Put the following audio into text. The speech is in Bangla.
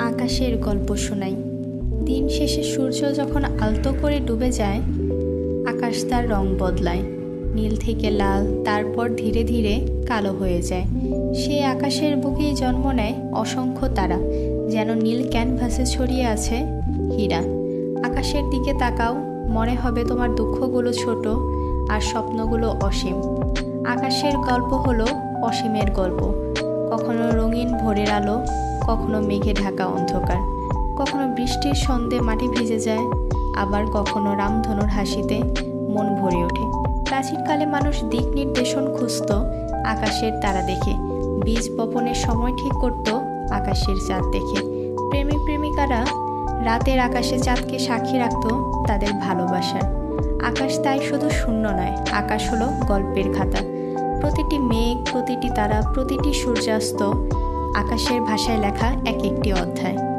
আকাশের গল্প শোনাই। দিন শেষে সূর্য যখন আলতো করে ডুবে যায়, আকাশ তার রং বদলায়। নীল থেকে লাল, তারপর ধীরে ধীরে কালো হয়ে যায়। সেই আকাশের বুকেই জন্ম নেয় অসংখ্য তারা, যেন নীল ক্যানভাসে ছড়িয়ে আছে হীরা। আকাশের দিকে তাকাও, মনে হবে তোমার দুঃখগুলো ছোট আর স্বপ্নগুলো অসীম। আকাশের গল্প হলো অসীমের গল্প। কখনো রঙিন ভোরের আলো কখনো মেঘে ঢাকা অন্ধকার, কখনো বৃষ্টির সন্ধে মাটি ভিজে যায়, আবার কখনো রামধনুর হাসিতে মন ভরে ওঠে। প্রাচীনকালে মানুষ দিক নির্দেশন খুঁজত আকাশের তারা দেখে, বীজ বপনের সময় ঠিক করত আকাশের চাঁদ দেখে। প্রেমিক প্রেমিকারা রাতের আকাশে চাঁদকে সাক্ষী রাখত তাদের ভালোবাসার। আকাশ তাই শুধু শূন্য নয়, আকাশ হলো গল্পের খাতা। প্রতিটি মেঘ, প্রতিটি তারা, প্রতিটি সূর্যাস্ত আকাশের ভাষায় লেখা এক একটি অধ্যায়।